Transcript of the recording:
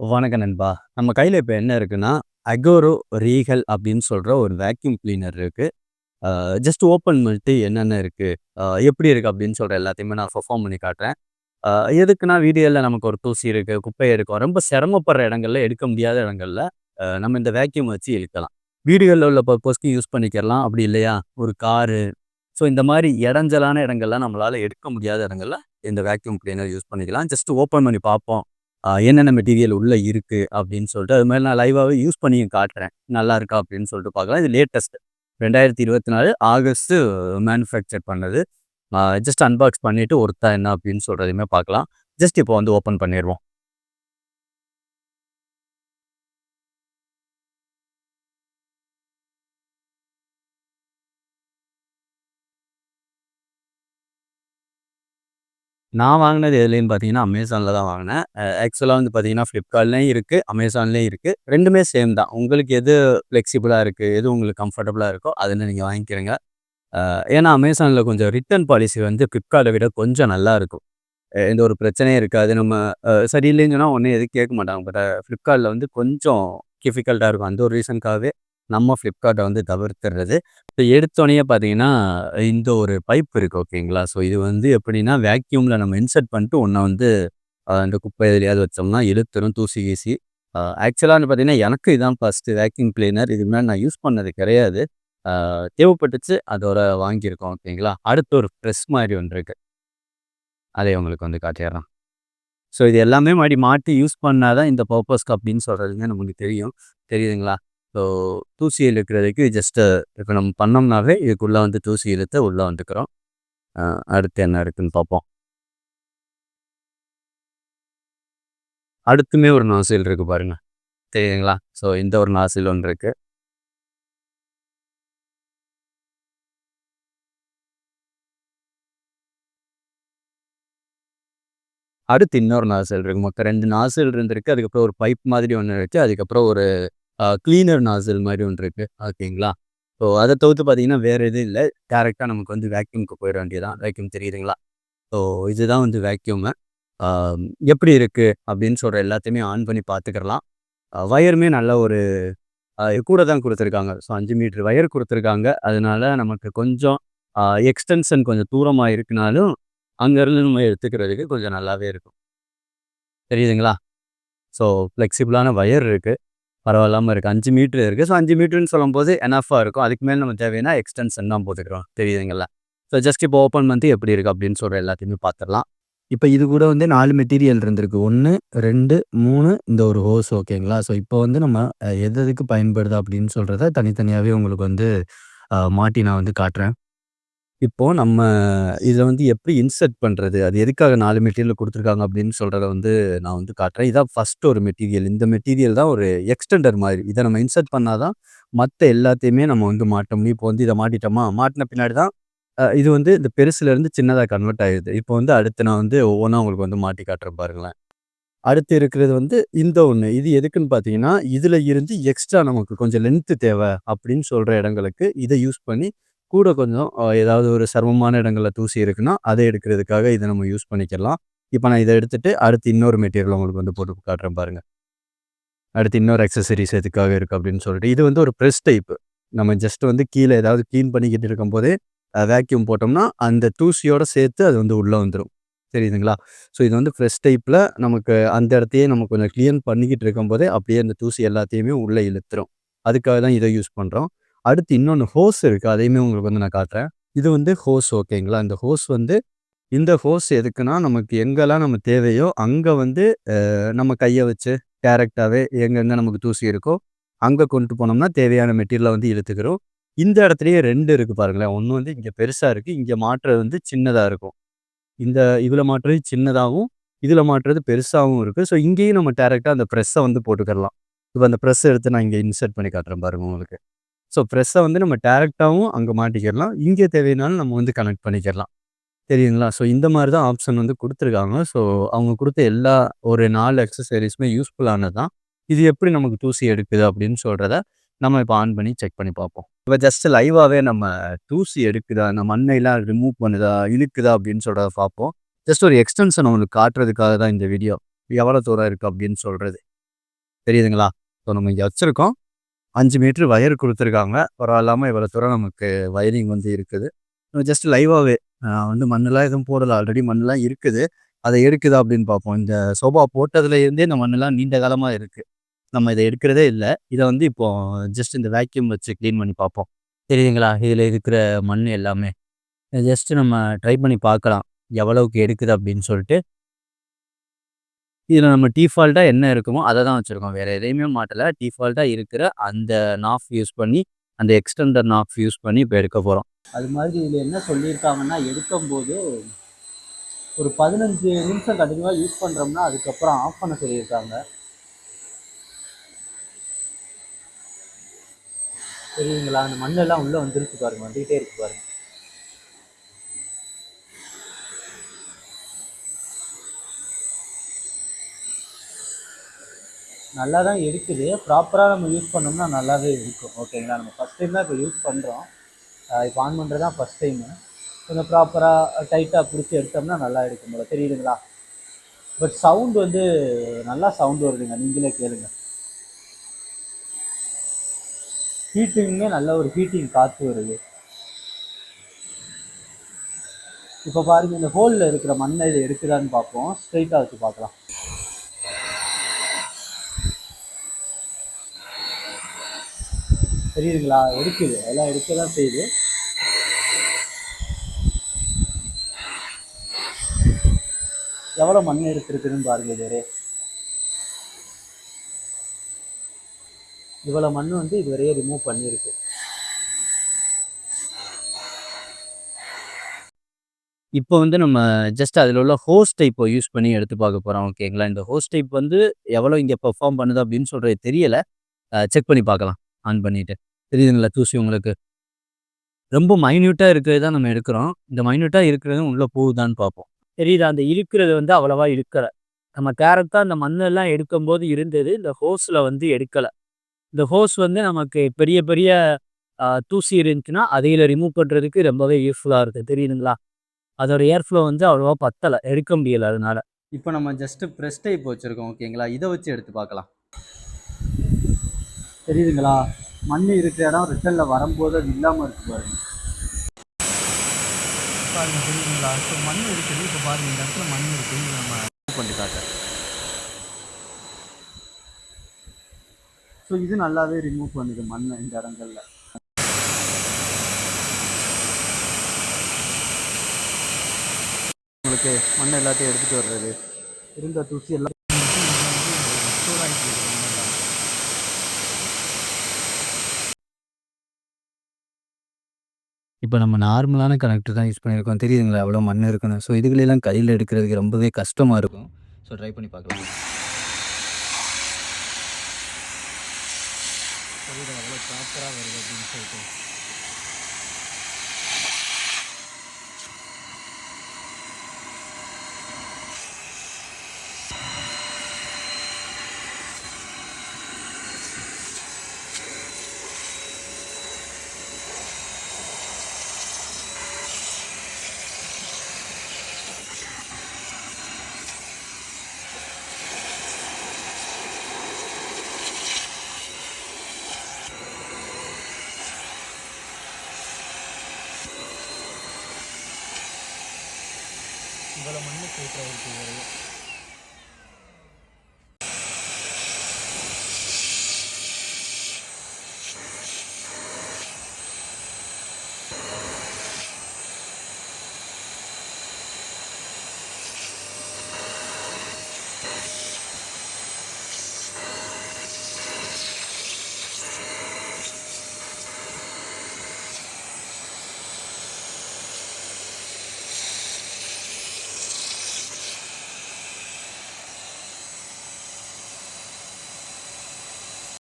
வணக்கம் நண்பா. நம்ம கையில் இப்போ என்ன இருக்குன்னா, அகோரோ ரீகல் அப்படின்னு சொல்கிற ஒரு வேக்யூம் கிளீனர் இருக்குது ஜஸ்ட் ஓப்பன் பண்ணிட்டு என்னென்ன இருக்குது எப்படி இருக்குது அப்படின்னு சொல்கிற எல்லாத்தையுமே நான் பர்ஃபார்ம் பண்ணி காட்டுறேன். எதுக்குன்னா வீடியோவில் நமக்கு ஒரு தூசி இருக்குது குப்பை இருக்கும். ரொம்ப சிரமப்படுற இடங்கள்ல, எடுக்க முடியாத இடங்கள்ல நம்ம இந்த வேக்யூம் வச்சு இழுக்கலாம். வீடுகளில் உள்ள பர்ப்பஸ்க்கு யூஸ் பண்ணிக்கலாம். அப்படி இல்லையா, ஒரு காரு, ஸோ இந்த மாதிரி இடைஞ்சலான இடங்கள்லாம் நம்மளால் எடுக்க முடியாத இடங்கள்ல இந்த வேக்யூம் கிளீனர் யூஸ் பண்ணிக்கலாம். ஜஸ்ட் ஓப்பன் பண்ணி பார்ப்போம். என்னென்ன மெட்டீரியல் உள்ளே இருக்குது அப்படின்னு சொல்லிட்டு, அது மாதிரி நான் லைவாகவே யூஸ் பண்ணியும் காட்டுறேன். நல்லா இருக்கா அப்படின்னு சொல்லிட்டு பார்க்கலாம். இது லேட்டஸ்ட் 2024 ஆகஸ்ட்டு மேனுஃபேக்சர் பண்ணது. ஜஸ்ட் அன்பாக்ஸ் பண்ணிவிட்டு ஒருத்தா என்ன அப்படின்னு சொல்கிறதையுமே பார்க்கலாம். ஜஸ்ட் இப்போ வந்து ஓப்பன் பண்ணிடுவோம் நான் வாங்கினது எதுலேன்னு பார்த்தீங்கன்னா, அமேசானில் தான் வாங்கினேன் ஆக்சுவலாக வந்து பார்த்தீங்கன்னா, ஃப்ளிப்கார்ட்லேயும் இருக்குது அமேசான்லேயும் இருக்குது ரெண்டுமே சேம் தான். உங்களுக்கு எது ஃப்ளெக்சிபிளாக இருக்குது எது உங்களுக்கு கம்ஃபர்டபுளாக இருக்கோ, அதில் நீங்கள் வாங்கிக்கிறீங்க ஏன்னா அமேசானில் கொஞ்சம் ரிட்டர்ன் பாலிசி வந்து ஃப்ளிப்கார்ட்டை விட கொஞ்சம் நல்லா இருக்கும். எந்த ஒரு பிரச்சனையும் இருக்காது. நம்ம சரியில்லைன்னு சொன்னால் உடனே எதுவும் கேட்க மாட்டாங்க. பட் ஃப்ளிப்கார்ட்டில் வந்து கொஞ்சம் டிஃபிகல்ட்டாக இருக்கும். அந்த ஒரு ரீசனுக்காகவே நம்ம ஃப்ளிப்கார்ட்டை வந்து தவிர்த்துறது. இப்போ எடுத்தோடனே பார்த்தீங்கன்னா, இந்த ஒரு பைப் இருக்குது ஓகேங்களா? ஸோ இது வந்து எப்படின்னா, வேக்யூமில் நம்ம இன்சர்ட் பண்ணிட்டு ஒன்றை வந்து அந்த குப்பை எதுலயாவது வச்சோம்னா இழுத்துரும் தூசி கீசி. ஆக்சுவலாக வந்து பார்த்தீங்கன்னா, எனக்கு இதான் ஃபர்ஸ்ட்டு வேக்யூம் கிளீனர். இது முன்னாடி நான் யூஸ் பண்ணது கிடையாது. தேவைப்பட்டுச்சு. அதோட வாங்கியிருக்கோம் ஓகேங்களா? அடுத்து ஒரு ப்ரெஸ் மாதிரி ஒன்று இருக்குது அதை உங்களுக்கு வந்து காட்டிர்றேன். ஸோ இது எல்லாமே மாடி மாட்டி யூஸ் பண்ணாதான் இந்த பர்பஸ்க்கு அப்படின்னு சொல்கிறதுங்க நமக்கு தெரியும். தெரியுதுங்களா? ஸோ தூசி இழுக்கிறதுக்கு ஜஸ்ட்டு இப்போ நம்ம பண்ணோம்னாவே இதுக்குள்ளே வந்து தூசி இழுத்து உள்ளே வந்துக்கிறோம். அடுத்து என்ன இருக்குன்னு பார்ப்போம். அடுத்துமே ஒரு நாசில் இருக்குது பாருங்கள் தெரியுங்களா ஸோ இந்த ஒரு நாசில் ஒன்று இருக்குது அடுத்து இன்னொரு நாசில் இருக்கு. மொத்தம் ரெண்டு நாசில் இருந்திருக்கு. அதுக்கப்புறம் ஒரு பைப் மாதிரி ஒன்று வச்சு அதுக்கப்புறம் ஒரு க்ளீனர் நாசில் மாதிரி ஒன்று இருக்குது ஓகேங்களா? ஸோ அதை தவிர்த்து பார்த்தீங்கன்னா, வேற எதுவும் இல்லை டேரெக்டாக நமக்கு வந்து வேக்யூம்க்கு போயிட வேண்டியதான் வேக்யூம் தெரியுதுங்களா? ஸோ இதுதான் வந்து வேக்யூமு. எப்படி இருக்குது அப்படின்னு சொல்கிற எல்லாத்தையுமே ஆன் பண்ணி பார்த்துக்கிறலாம். வயருமே நல்ல ஒரு கூட தான் கொடுத்துருக்காங்க ஸோ அஞ்சு மீட்ரு வயர் கொடுத்துருக்காங்க அதனால நமக்கு கொஞ்சம் எக்ஸ்டென்ஷன் கொஞ்சம் தூரமாக இருக்குனாலும், அங்கேருந்து நம்ம எடுத்துக்கிறதுக்கு கொஞ்சம் நல்லாவே இருக்கும். தெரியுதுங்களா? ஸோ ஃப்ளெக்சிபிளான வயர் இருக்குது பரவாயில்லாமல் இருக்குது அஞ்சு மீட்ரு இருக்குது ஸோ அஞ்சு மீட்ருன்னு சொல்லும்போது எனஃப்பா இருக்கும். அதுக்கு மேலே நம்ம தேவைன்னா எக்ஸ்டென்ஷன் தான் போட்டுக்கிறோம். தெரியுதுங்களா? ஸோ ஜஸ்ட் இப்போ ஓப்பன் பண்ணி எப்படி இருக்குது அப்படின்னு சொல்கிற எல்லாத்தையுமே பார்த்துடலாம் இப்போ இது கூட வந்து நாலு மெட்டீரியல் இருந்திருக்கு. 1, 2, 3 இந்த ஒரு ஹோஸ் ஓகேங்களா? ஸோ இப்போ வந்து நம்ம எது எதுக்கு பயன்படுது அப்படின்னு சொல்கிறத தனித்தனியாகவே உங்களுக்கு வந்து மாட்டி நான் வந்து காட்டுறேன். இப்போ நம்ம இத வந்து எப்படி இன்சர்ட் பண்றது? அது எதுக்காக 4 மெட்டீரியல் குடுத்துருக்காங்க அப்படின்னு சொல்றத வந்து நான் வந்து காட்டுறேன். இதான் ஃபர்ஸ்ட் ஒரு மெட்டீரியல். இந்த மெட்டீரியல் தான் ஒரு எக்ஸ்டெண்டர் மாதிரி இத நம்ம இன்சர்ட் பண்ணா தான் மத்த எல்லாத்தையுமே நம்ம வந்து மாட்ட முடியும். இப்போ வந்து இத மாட்டிட்டோமா, மாட்டின பின்னாடி தான் அ இது வந்து இந்த பெருசுலேருந்து சின்னதா கன்வெர்ட் ஆயிருது. இப்போ வந்து அடுத்து நான் வந்து ஒவ்வொன்னா உங்களுக்கு வந்து மாட்டி காட்டுறேன் பாருங்களேன். அடுத்து இருக்கிறது வந்து இந்த ஒண்ணு. இது எதுக்குன்னு பார்த்தீங்கன்னா, இதுல இருந்து எக்ஸ்ட்ரா நமக்கு கொஞ்சம் லென்த் தேவை அப்படின்னு சொல்ற இடங்களுக்கு இத யூஸ் பண்ணி, கூட கொஞ்சம் ஏதாவது ஒரு சிரமமான இடங்களில் தூசி இருக்குன்னா, அதை எடுக்கிறதுக்காக இதை நம்ம யூஸ் பண்ணிக்கலாம். இப்போ நான் இதை எடுத்துகிட்டு அடுத்து இன்னொரு மெட்டீரியல் உங்களுக்கு வந்து போட்டு காட்டுறேன் பாருங்கள் அடுத்து இன்னொரு அக்சசரிஸ் எதுக்காக இருக்கு அப்படின்னு சொல்லிட்டு. இது வந்து ஒரு ப்ரெஸ் டைப். நம்ம ஜஸ்ட் வந்து கீழே ஏதாவது க்ளீன் பண்ணிக்கிட்டு இருக்கும்போதே, வேக்யூம் போட்டோம்னா, அந்த தூசியோட சேர்த்து அது வந்து உள்ளே வந்துடும் தெரியுதுங்களா? ஸோ இது வந்து ஃப்ரெஷ் டைப்பில் நமக்கு அந்த இடத்தையே நம்ம கொஞ்சம் க்ளீன் பண்ணிக்கிட்டு இருக்கும்போதே, அப்படியே அந்த தூசி எல்லாத்தையுமே உள்ளே இழுத்துரும். அதுக்காக தான் இதை யூஸ் பண்ணுறோம் அடுத்து இன்னொன்று ஹோஸ் இருக்குது அதையுமே உங்களுக்கு வந்து நான் காட்டுறேன். இது வந்து ஹோஸ் ஓகேங்களா? இந்த ஹோஸ் வந்து இந்த ஹோஸ் எதுக்குன்னா, நமக்கு எங்கெல்லாம் நம்ம தேவையோ, அங்கே வந்து நம்ம கையை வச்சு டேரெக்டாகவே எங்கெங்கே நமக்கு தூசி இருக்கோ, அங்கே கொண்டு போனோம்னா தேவையான மெட்டீரியலை வந்து இழுத்துக்கிறோம். இந்த இடத்துலயே ரெண்டு இருக்குது பாருங்களேன். ஒன்று வந்து இங்கே பெருசாக இருக்குது இங்கே மாற்றுறது வந்து சின்னதாக இருக்கும். இந்த இதில் மாற்றுறது சின்னதாகவும் இதில் மாட்டுறது பெருசாகவும் இருக்குது ஸோ இங்கேயும் நம்ம டேரெக்டாக அந்த ப்ரெஸ்ஸை வந்து போட்டுக்கிடலாம் இப்போ அந்த ப்ரெஸ்ஸை எடுத்து நான் இங்கே இன்சர்ட் பண்ணி காட்டுறேன் பாருங்கள் உங்களுக்கு. ஸோ ப்ரெஸ்ஸை வந்து நம்ம டேரெக்டாகவும் அங்கே மாட்டிக்கிறலாம். இங்கே தேவைனாலும் நம்ம வந்து கனெக்ட் பண்ணிக்கிறலாம். தெரியுதுங்களா? ஸோ இந்த மாதிரி தான் ஆப்ஷன் வந்து கொடுத்துருக்காங்க ஸோ அவங்க கொடுத்த எல்லா ஒரு 4 அக்சஸரீஸுமே யூஸ்ஃபுல்லானது தான். இது எப்படி நமக்கு தூசி எடுக்குது அப்படின்னு சொல்கிறத நம்ம இப்போ ஆன் பண்ணி செக் பண்ணி பார்ப்போம். இப்போ ஜஸ்ட் லைவாகவே நம்ம தூசி எடுக்குதா, நம்ம மண்ணைலாம் ரிமூவ் பண்ணுதா, இழுக்குதா அப்படின்னு சொல்கிறத பார்ப்போம். ஜஸ்ட் ஒரு எக்ஸ்டென்ஷன் உங்களுக்கு காட்டுறதுக்காக தான் இந்த வீடியோ. எவ்வளோ தூரம் இருக்குது அப்படின்னு சொல்கிறது தெரியுதுங்களா? ஸோ நம்ம இங்கே வச்சுருக்கோம் அஞ்சு மீட்ரு வயர் கொடுத்துருக்காங்க பரவாயில்லாமல் இவ்வளோ தூரம் நமக்கு வயரிங் வந்து இருக்குது. ஜஸ்ட் லைவாகவே வந்து மண்ணெல்லாம் எதுவும் போடலை ஆல்ரெடி மண்ணெல்லாம் இருக்குது. அதை எடுக்குதா அப்படின்னு பார்ப்போம். இந்த சோபா போட்டதுல இருந்தே இந்த மண்ணெல்லாம் நீண்ட காலமாக இருக்குது நம்ம இதை எடுக்கிறதே இல்லை இதை வந்து இப்போ ஜஸ்ட் இந்த வேக்யூம் வச்சு க்ளீன் பண்ணி பார்ப்போம். தெரியுதுங்களா? இதில் இருக்கிற மண் எல்லாமே. ஜஸ்ட்டு நம்ம ட்ரை பண்ணி பார்க்கலாம். எவ்வளவுக்கு எடுக்குது அப்படின்னு சொல்லிட்டு. இதில் நம்ம டிஃபால்ட்டாக என்ன இருக்குமோ அதை தான் வச்சுருக்கோம். வேறு எதையுமே மாட்டலை. டிஃபால்ட்டாக இருக்கிற அந்த நாஃப் யூஸ் பண்ணி, அந்த எக்ஸ்டெண்டர் நாஃப் யூஸ் பண்ணி இப்போ எடுக்க போகிறோம் அது மாதிரி இதில் என்ன சொல்லியிருக்காங்கன்னா, எடுக்கும்போது ஒரு 15 நிமிஷம் கண்டினியூவாக யூஸ் பண்ணுறோம்னா அதுக்கப்புறம் ஆஃப் பண்ண சொல்லியிருக்காங்க. சரிங்களா அந்த மண்ணெல்லாம் உள்ளே வந்துருச்சு பாருங்க. வந்துகிட்டே இருக்கு பாருங்கள் நல்லா தான் எடுக்குது. ப்ராப்பராக நம்ம யூஸ் பண்ணோம்னா நல்லாவே இருக்கும். ஓகேங்களா? நம்ம ஃபர்ஸ்ட் டைம் தான் இப்போ யூஸ் பண்ணுறோம் இப்போ ஆன் பண்ணுறது தான் ஃபஸ்ட் டைமு. கொஞ்சம் ப்ராப்பராக டைட்டாக பிடிச்சி எடுத்தோம்னா நல்லா எடுக்கும் போல. தெரியுதுங்களா? பட் சவுண்ட் வந்து நல்லா சவுண்ட் வருதுங்க. நீங்களே கேளுங்க. ஹீட்டிங்குமே நல்ல ஒரு ஹீட்டிங் காற்று வருது. இப்போ பாருங்கள் இந்த ஹோலில் இருக்கிற மண்ணை இது எடுக்குதான்னு பார்ப்போம். ஸ்ட்ரைட்டாக வச்சு பார்க்கலாம். தெரியுதுங்களா? இருக்குது அதெல்லாம் எடுக்க தான் செய்யுது. எவ்வளோ மண் எடுத்திருக்குதுன்னு பாருங்க இதுவரை. இவ்வளோ மண் வந்து இதுவரையே ரிமூவ் பண்ணியிருக்கு. இப்போ வந்து நம்ம ஜஸ்ட் அதில் உள்ள ஹோஸ் டைப்பை யூஸ் பண்ணி எடுத்து பார்க்க போகிறோம் ஓகேங்களா? இந்த ஹோஸ் டைப் வந்து எவ்வளோ இங்கே பெர்ஃபார்ம் பண்ணுது அப்படின்னு சொல்கிறது தெரியலை செக் பண்ணி பார்க்கலாம். ஆன் பண்ணிவிட்டு தெரியுதுங்களா தூசி உங்களுக்கு? ரொம்ப மைன்யூட்டாக இருக்கிறது தான் நம்ம எடுக்கிறோம். இந்த மைன்யூட்டாக இருக்கிறது உள்ளே போகுதான்னு பார்ப்போம். தெரியுது அந்த இழுக்கிறது வந்து அவ்வளவா இருக்கிற நம்ம டைரக்ட்டா அந்த மண்ணெல்லாம் எடுக்கும்போது இருந்தது. இந்த ஹோஸில் வந்து எடுக்கலை இந்த ஹோஸ் வந்து நமக்கு பெரிய பெரிய தூசி இருந்துச்சுன்னா, அதையில் ரிமூவ் பண்ணுறதுக்கு ரொம்பவே யூஸ்ஃபுல்லாக இருக்குது தெரியுதுங்களா? அதோட ஏர்ஃப்ளோ வந்து அவ்வளோவா பத்தலை எடுக்க முடியலை அதனால. இப்போ நம்ம ஜஸ்ட்டு ப்ரெஸ் டைப் வச்சுருக்கோம் ஓகேங்களா? இதை வச்சு எடுத்து பார்க்கலாம். தெரியுதுங்களா? மண் இருக்கிற இடம் ரிட்டர்ன்ல வரும்போது அது இல்லாம இருக்கு பாருங்க. பாருங்க தெரியுதுங்களா? ஸோ மண் இருக்குது. இப்போ பாருங்க இந்த இடத்துல மண் இருக்கு. இத நம்ம பண்ணி காட்டுறேன். ஸோ இது நல்லாவே ரிமூவ் பண்ணுது மண்ண இந்த இடங்கள்ல. உங்களுக்கு மண் எல்லாத்தையும் எடுத்துட்டு வர்றது. இருந்த தூசி எல்லாம் ஸ்டோர் ஆயிட்டு இருக்கு மண்ணெல்லாம். இப்போ நம்ம நார்மலான கனெக்டர் தான் யூஸ் பண்ணியிருக்கோம். தெரியுதுங்களா? எவ்வளோ மண் இருக்குன்னு. ஸோ இதுகளெல்லாம் கையில் எடுக்கிறதுக்கு ரொம்பவே கஷ்டமாக இருக்கும். ஸோ ட்ரை பண்ணி பார்க்கலாம். அவ்வளோ ப்ராப்பராக வருது அப்படின்னு சொல்லிட்டு.